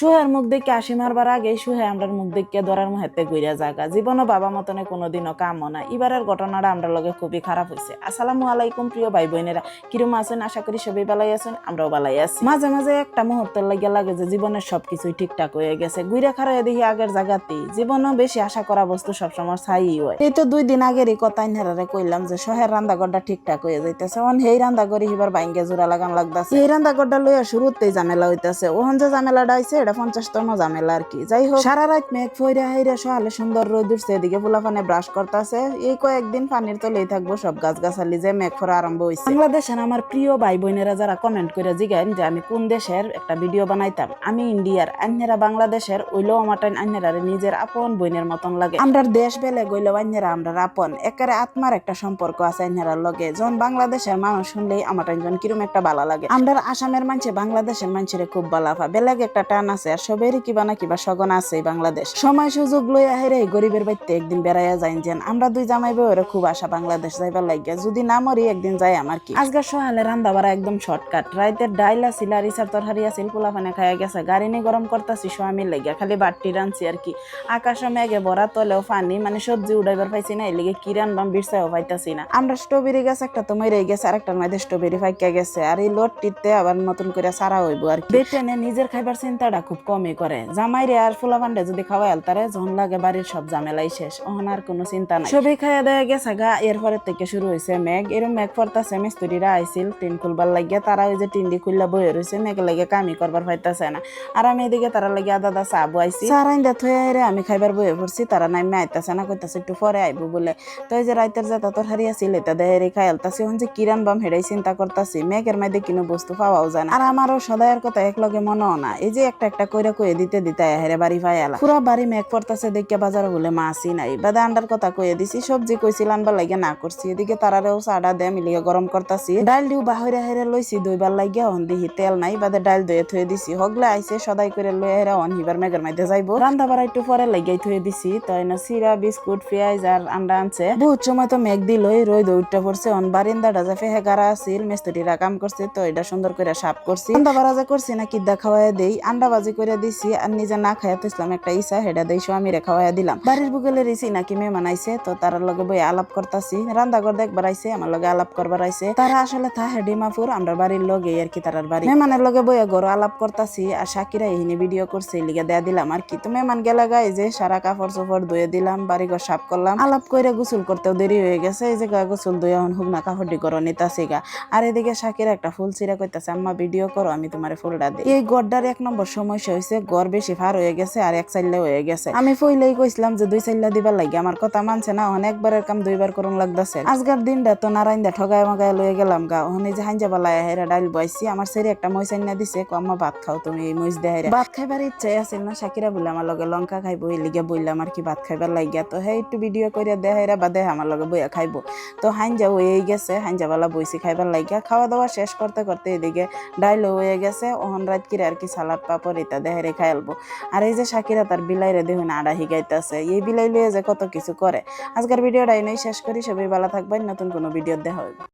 সুহের মুখ দেখে আসি মারবার আগে সুহে আমরার মুখ দেখে ধরার মুহেতে ঘুরিয়া জাগা জীবনও বাবা মতনে কোনোদিনও কামও না। এবারের ঘটনাটা আমরা লগে খুবই খারাপ হয়েছে। আসসালামু আলাইকুম প্রিয় ভাই বোনেরা কিরম আছেন? আশা করি সবাই ভালাই আছেন, আমরাও ভালাই আছি। মাঝে মাঝে একটা মুহূর্তের লাগে লাগে যে জীবনের সবকিছুই ঠিকঠাক হয়ে গেছে। ঘুরে খারাই দেখি আগের জায়গাতেই। জীবনও বেশি আশা করা বস্তু সবসময় ছাই হয়। এই তো দুই দিন আগেরই কথা ইনহারে কইলাম যে শহের রান্দাঘরটা ঠিকঠাক হয়ে যাইতেছে। ওহন হেই রান্দাঘরি হিবার বাইঙ্গে জোড়া লাগান লাগতাছে। এই রান্দাঘরটা লইয়া শুরুতেই ঝামেলা হইতাছে। ওহন যে ঝামেলাটা হইছে এটা পঞ্চাশতম ঝামেলা আর কি। যাই হোক, সারা রাত মেঘ ফইরা হাইরা সকালে সুন্দর রোদ উঠছে, এদিকে ফুলাফানে ব্রাশ করতেছে। এই কয়েকদিন পানির তলেই থাকব সব গাছ গাছালি যে মেঘ ফোরা আরম্ভ হয়েছে বাংলাদেশের আমার প্রিয় ভাই বোনেরা যারা কমেন্ট করে জিগান যে আমি কোন দেশের একটা ভিডিও বানাইতাম, আমি ইন্ডিয়ার আন্যেরা বাংলাদেশের, ওইলেও আমার আন্যেরা নিজের আপন বোনের মতন লাগে। আমরা দেশ বেলে গইলেও আন্যেরা আমরা আপন একেবারে আত্মার একটা সম্পর্ক আছে আন্যেরার লগে। যখন বাংলাদেশের মানুষ শুনলেই আমার একজন কিরম একটা ভালো লাগে। আমরা আসামের মানুষে বাংলাদেশের মানুষের খুব ভালো বেলেগ একটা টান আছে, আর সবেরই কিবা না কিবা সগন আছে বাংলাদেশ। সময় সুযোগ লই আহেরে এই গরিবের বাড়িতে একদিন বেড়াইয়া যাইন যেন। আমরা দুই জামাই বউরে খুব আশা বাংলাদেশ যাইবার লাগিয়া, যদি না মরি একদিন যাই আমার কি? আজকাল সহালে রান্দা বাড়া একদম শর্টকাট। রাইতের ডাইলা সিলা রিসার তরহারি আছিল পোলাফানে খাইয়া গেছে। গাড়ি নিয়ে গরম করতাছি স্বামীর লাগিয়া, খালি বাট্টি রানছি আর কি। আকাশে মেঘে ভরা, তলেও পানি মানে সবজি উড়াইবার পাইছি না এলিগে কি রানবাম বিরসাও পাইতাছি না। আমরা স্ট্রবেরি গাছ একটা তো মরে গেছে আর একটার মধ্যে স্ট্রবেরি ফাইকা গেছে, আর এই লোডটিতে আবার নতুন করে সারা হইব আর কি। বেটেনে নিজের খাইবার চিন্তাটা খুব কমই করে। জামাইরে আর ফুলা ফুলাভান্ডে যদি খাওয়াই আলতারে যখন লাগে বাড়ির সব ঝামেলাই শেষ ওহন আর কোনো চিন্তা নাই। সবই খাইয়া দেয়া গেছে গা, এরপরের থেকে শুরু হয়েছে মেঘ। এরম মেঘ পড়তাছে, মিস্ত্রিরা আইছিল, টিন খুলবার লাগিয়া তারা ওই যে টিন্ডি খুললা বয়ে রয়েছে মেঘ লাগে কামি করবার পাইতাছে না। আর আমি এদিকে তারা লাগে আদা দা চা বুয়াইছি। চা রাইন্দা থয়ে আইরে আমি খাইবার বয়ে পড়ছি, তারা নাই নাইমে আইতাছে না, কইতাছে একটু পরে আইবো বলে। তো এই যে রাইতের যে তত হারিয়া ছিল এটা দেহেরে খাই আলতাছি ওহন যে কিরান বাম হেডাই চিন্তা করতাছি, মেঘের মধ্যে কিনো বস্তু পাওয়াও যায় না। আর আমারও সদায়ের কথা এক লগে মনেও না এই যে একটা একটা কইরা কইয়ে দিতে দিতে হেরে বাড়ি পাই আলা। পুরা বাড়ি মেঘ পড়তাছে দেখে বাজার বলে মাছই নাই। বাদে আন্ডার কথা কইয়ে দিছি, সবজি কইছিল আনবার লাগে না করছি। এদিকে তারারেও চাডা দে মিলিয়ে গরম করতাছি। ডাল দিও বাহিরে হেরে লইছি, দইবার লাগিয়া অন দিহি, তেল নাই। বাদে ডাল দয়ে থয়ে দিছি। হগলে আইছে, সদাই করে লই হেরে অন হিবার মেঘের মধ্যে যাইবো। রান্দা বাড়া একটু পরে লাগিয়ে থয়ে দিছি। তাই না সিরা, বিস্কুট, পেঁয়াজ আর আন্ডা আনছে। বহুত সময় তো মেঘ দিলই রোদ উঠতে পড়ছে। অন বারিন্দাটা যে ফেহে আছিল, মিস্ত্রিরা কাম করছে, তো এটা সুন্দর করে সাফ করছি। আন্ডা বারা যে করছি না কিদ্দা খাওয়াই দেই। আন্ডা বাজি করে দিছি আর নিজে না তো একটা ইসা হেডা দেই স্বামীরে খাওয়াই দিলাম। বাড়ির বুকেলে রিসি নাকি মেহমান আইছে তো তার লগে বই আলাপ করতাছি। ঘর দেখবার আইসে আমার লগে আলাপ করবার আইসে তারা আসলে থা হেডি মাফুর আমরা বাড়ির লগে আর কি তারার বাড়ি। মেহমানের লগে বইয়া ঘর আলাপ করতাছি আর সাকিরা এহিনি ভিডিও করছে, লিগে দেয়া দিলাম আর কি। তো মেহমান গেলে গায়ে যে সারা কাপড় চোপড় ধুয়ে দিলাম বাড়ি ঘর সাফ করলাম। আলাপ করে গোসল করতেও দেরি হয়ে গেছে, এই যে গা গোসল ধুয়ে এখন হুক না কাপড় ডি করো নিতাছি গা। আর এদিকে সাকিরা একটা ফুল ছিঁড়া কইতাছে, আম্মা, ভিডিও করো, আমি তোমার ফুলটা দিই। এই গড়টার এক নম্বর সমস্যা হয়েছে গড় বেশি ফার হয়ে গেছে আর এক চাইলে হয়ে গেছে। আমি ফইলেই কইছিলাম যে দুই চাইলা দিবার লাগে, আমার কথা মানছে না অনেকবারের কাম দুইবার করুন লাগতেছে। আজকার দিনটা তো নারায়ণ দা ঠগায় মগায় লয়ে গেলাম গা ওখানে যে হাঞ্জা বালায় হেরা ডাইল বইছি, আমার সেরে একটা মই চাইনা দিছে কম্মা ভাত খাও তুমি এই মইস দেয় ভাত খাইবার ইচ্ছে আছিল না, সাকিরা বলে, আমার লগে লঙ্কা খাইবো, এই লিগে বললাম আর কি ভাত খাইবার লাগিয়া। তো হে, একটু ভিডিও করিয়া দেয় হেরা বাদে আমার লগে বইয়া খাইবো। তো হাইন হাঞ্জা হয়ে গেছে হাঞ্জা বালা বইছি খাইবার লাগিয়া। খাওয়া দাওয়া শেষ করতে করতে এদিকে ডাইল হয়ে গেছে ওহন রাত কিরে আর কি সালাদ পাপড় ইতা দেহেরে খাইলবো আর এই যে শাকিরা তার বিলাইরে দেখুন আড়া হিগাইতেছে। এই বিলাই লিয়ে যে কত কিছু করে। আজকের ভিডিওটা এনেই শেষ করি। সবাই ভালো থাকবেন। নতুন কোনো ভিডিও দেখা হবে